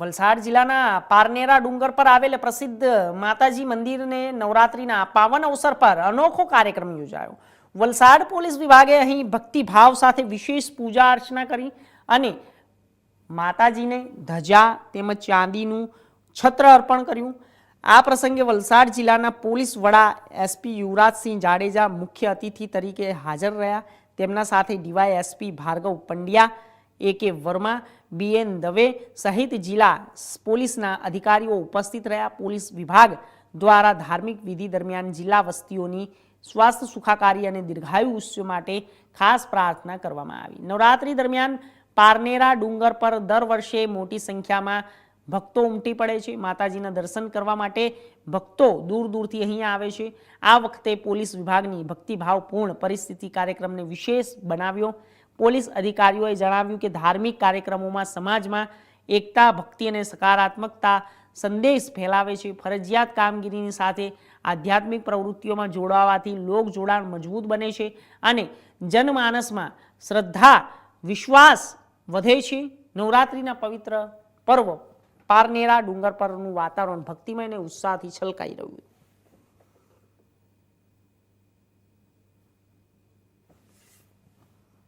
વલસાડ જિલ્લાના પારનેરા ડુંગર પર આવેલ પ્રસિદ્ધ માતાજી મંદિરને નવરાત્રિના પાવન અવસર પર અનોખો કાર્યક્રમ યોજાયો. વલસાડ પોલીસ વિભાગે અહીં ભક્તિભાવ સાથે વિશેષ પૂજા અર્ચના કરી અને માતાજીને ધજા તેમજ ચાંદીનું છત્ર અર્પણ કર્યું. આ પ્રસંગે વલસાડ જિલ્લાના પોલીસ વડા એસપી યુવરાજસિંહ જાડેજા મુખ્ય અતિથિ તરીકે હાજર રહ્યા. તેમના સાથે DY SP Bhargav Pandya A K Varma, BN Dave સહિત જિલ્લા પોલીસના અધિકારીઓ ઉપસ્થિત રહ્યા. પોલીસ વિભાગ દ્વારા ધાર્મિક વિધિ દરમિયાન જિલ્લા વસ્તીઓની સ્વાસ્થ્ય સુખાકારી અને દીર્ઘાયુ ઉત્સવ માટે ખાસ પ્રાર્થના કરવામાં આવી. નવરાત્રી દરમિયાન પારનેરા ડુંગર પર દર વર્ષે મોટી સંખ્યામાં ભક્તો ઉમટી પડે છે. માતાજીના દર્શન કરવા માટે ભક્તો દૂર દૂરથી અહીંયા આવે છે. આ વખતે પોલીસ વિભાગની ભક્તિભાવપૂર્ણ પરિસ્થિતિ કાર્યક્રમને વિશેષ બનાવ્યો. પોલીસ અધિકારીઓએ જણાવ્યું કે ધાર્મિક કાર્યક્રમોમાં સમાજમાં એકતા, ભક્તિ અને સકારાત્મકતા સંદેશ ફેલાવે છે. ફરજિયાત કામગીરીની સાથે આધ્યાત્મિક પ્રવૃત્તિઓમાં જોડાવાથી લોક જોડાણ મજબૂત બને છે અને જનમાનસમાં શ્રદ્ધા, વિશ્વાસ વધે છે. નવરાત્રિના પવિત્ર પર્વ પારનેરા ડુંગર પરનું વાતાવરણ ભક્તિમય અને ઉત્સાહથી છલકાઈ રહ્યું